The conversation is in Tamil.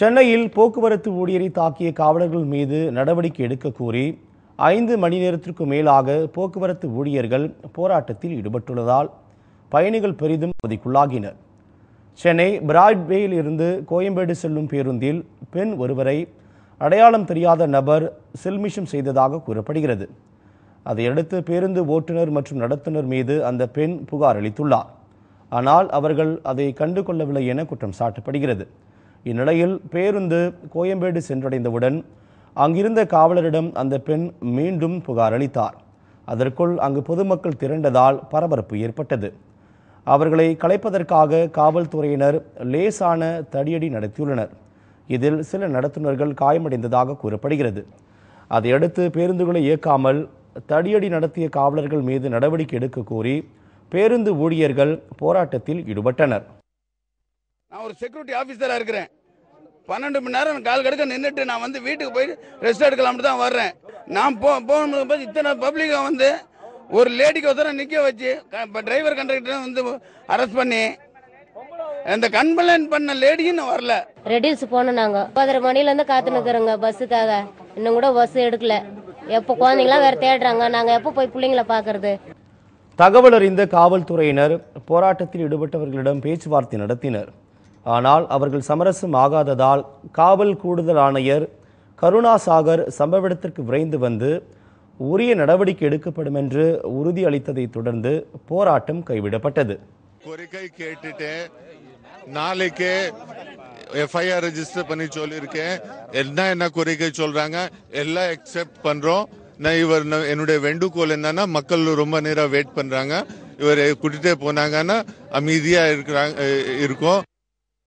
சென்னையில் போக்குவரத்து ஊழியரை தாக்கிய காவலர்கள் மீது நடவடிக்கை எடுக்க கோரி ஐந்து மணி நேரத்திற்கு மேலாக போக்குவரத்து ஊழியர்கள் போராட்டத்தில் ஈடுபட்டுள்ளதால் பயணிகள் பெரிதும் அவதிக்குள்ளாகினர். சென்னை பிராட்வேயில் இருந்து கோயம்பேடு செல்லும் பேருந்தில் பெண் ஒருவரை அடையாளம் தெரியாத நபர் சில்மிஷம் செய்ததாக கூறப்படுகிறது. அதையடுத்து பேருந்து ஓட்டுநர் மற்றும் நடத்துனர் மீது அந்த பெண் புகார் அளித்துள்ளார். ஆனால் அவர்கள் அதை கண்டு கொள்ளவில்லை என குற்றம் சாட்டப்படுகிறது. இந்நிலையில் பேருந்து கோயம்பேடு சென்றடைந்தவுடன் அங்கிருந்த காவலரிடம் அந்த பெண் மீண்டும் புகார் அளித்தார். அதற்குள் அங்கு பொதுமக்கள் திரண்டதால் பரபரப்பு ஏற்பட்டது. அவர்களை கலைப்பதற்காக காவல்துறையினர் லேசான தடியடி நடத்தியுள்ளனர். இதில் சில நடத்துனர்கள் காயமடைந்ததாக கூறப்படுகிறது. அதையடுத்து பேருந்துகளை இயக்காமல் தடியடி நடத்திய காவலர்கள் மீது நடவடிக்கை எடுக்க கோரி பேருந்து ஊழியர்கள் போராட்டத்தில் ஈடுபட்டனர். நான் ஒரு செக்யூரிட்டி ஆஃபீஸராக இருக்கிறேன். பன்னெண்டு மணி நேரம் கால் கடுக்க நின்றுட்டு நான் வந்து வீட்டுக்கு போய் ரெஸ்ட் எடுக்கலாம்னு தான் வர்றேன். நான் போ போகும்போது இத்தனை பப்ளிக்கை வந்து ஒரு லேடிக்கு ஒருத்தர நிற்க வச்சு இப்போ டிரைவர் கண்டக்டர் வந்து அரெஸ்ட் பண்ணி இந்த கம்ப்ளைண்ட் பண்ண லேடியும் இன்னும் வரல. ரெடில்ஸ் போனோம் நாங்க ஒன்பதரை மணில இருந்து காத்து நிக்கிறோங்க பஸ்ஸுக்காக இன்னும் கூட பஸ் எடுக்கல. எப்போ குழந்தைங்களாம் வேற தேடுறாங்க. நாங்க எப்போ போய் பிள்ளைங்கள பாக்குறது? தகவல் அறிந்த காவல்துறையினர் போராட்டத்தில் ஈடுபட்டவர்களிடம் பேச்சுவார்த்தை நடத்தினர். ஆனால் அவர்கள் சமரசம் ஆகாததால் காவல் கூடுதல் ஆணையர் கருணாசாகர் சம்பவ இடத்திற்கு விரைந்து வந்து உரிய நடவடிக்கை எடுக்கப்படும் என்று உறுதி அளித்ததை தொடர்ந்து போராட்டம் கைவிடப்பட்டது. கோரிக்கை கேட்டுட்டேன். நாளைக்கு எஃப்ஐஆர் ரெஜிஸ்டர் பண்ணி சொல்லியிருக்கேன். என்ன என்ன கோரிக்கை சொல்றாங்க? எல்லாம் எக்ஸெப்ட் பண்றோம். நான் இவர் என்னுடைய வேண்டுகோள் என்னன்னா மக்கள் ரொம்ப நேரம் வெயிட் பண்றாங்க. இவர் கூட்டிட்டே போனாங்கன்னா அமைதியா இருக்கிறாங்க இருக்கும்.